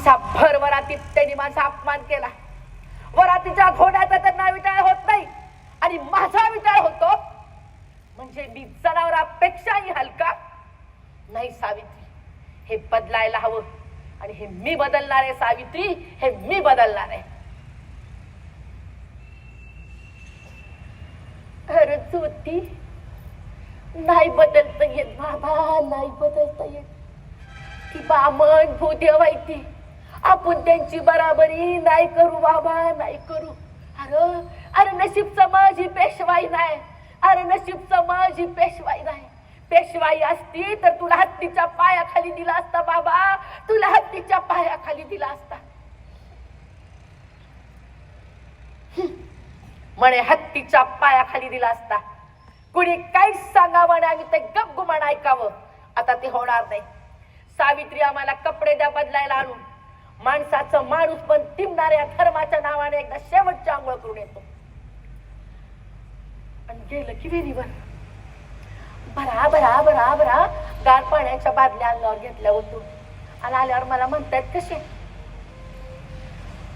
असा भर वरातीत त्यांनी माझा अपमान केला. वरातीच्या घोड्याचा त्यांना विटाळ होत नाही. आणि माझा विटाळ होतो. म्हणजे मी जनावरापेक्षाही हलका नाही सावित्री. हे बदलायला हवं. आणि हे मी बदलणार आहे सावित्री. हे मी बदलणार आहे. खरंच होती. नाही बदलता येत बाबा नाही बदलता येत. ती बामण भूदेव आहे ती. आपण त्यांची बराबरी नाही करू बाबा नाही करू. अरे अरे नशीबचं माझी पेशवाई नाही. अरे नशीबचं माझी पेशवाई नाही. पेशवाई असती तर तुला हत्तीच्या पायाखाली दिला असता बाबा. तुला हत्तीच्या पायाखाली दिला असता. म्हणे हत्तीच्या पायाखाली दिला असता. कुणी काहीच सांगावं आणि आम्ही ते गपगुमान ऐकावं. आता ते होणार नाही. सावित्री आम्हाला कपडे द्या बदलायला आणून. माणसाचं माणूस पण तिमणाऱ्या धर्माच्या नावाने एकदा शेवटच्या आंघोळ करून येतो. आणि गेलं की विहिरीवर भरा भरा भरा भरा गार पाण्याच्या बादल्या अंगावर घेतल्या होतो आणि आल्यावर मला म्हणतात कसे?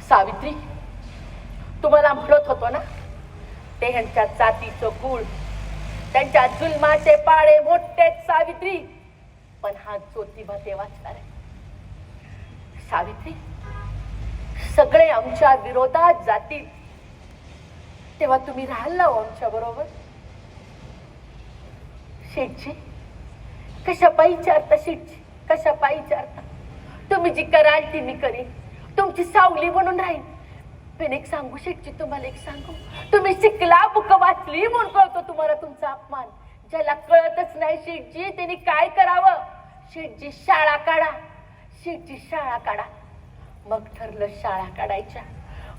सावित्री तुम्हाला म्हणत होतो ना ते ह्यांच्या जातीचं गुळ त्यांच्या जुलमाचे पाडे मोठेच सावित्री. पण हा ज्योतिबा ते वाचणार. आहे सावित्री सगळे आमच्या विरोधात जातील. तेव्हा तुम्ही राहाल ना हो आमच्या बरोबर. शेठजी कशा पायी विचारता शेठजी कशा पायी विचारता तुम्ही जी कराल ती मी करीन. तुमची सावली म्हणून राहील पण एक सांगू शेठजी तुम्हाला एक सांगू. तुम्ही शिकला बुक वाचली म्हणून कळतो तुम्हाला तुमचा अपमान. ज्याला कळतच नाही शेठजी त्यांनी काय करावं? शेठजी शाळा काढा. शेठजी शाळा काढा. मग ठरलं शाळा काढायच्या.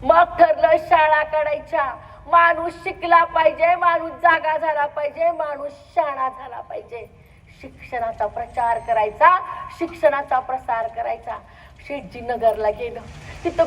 मग ठरलं शाळा काढायच्या. माणूस शिकला पाहिजे माणूस जागा झाला पाहिजे माणूस शाळा झाला पाहिजे. शिक्षणाचा प्रचार करायचा शिक्षणाचा प्रसार करायचा. शेटजी नगरला गेलं. तिथं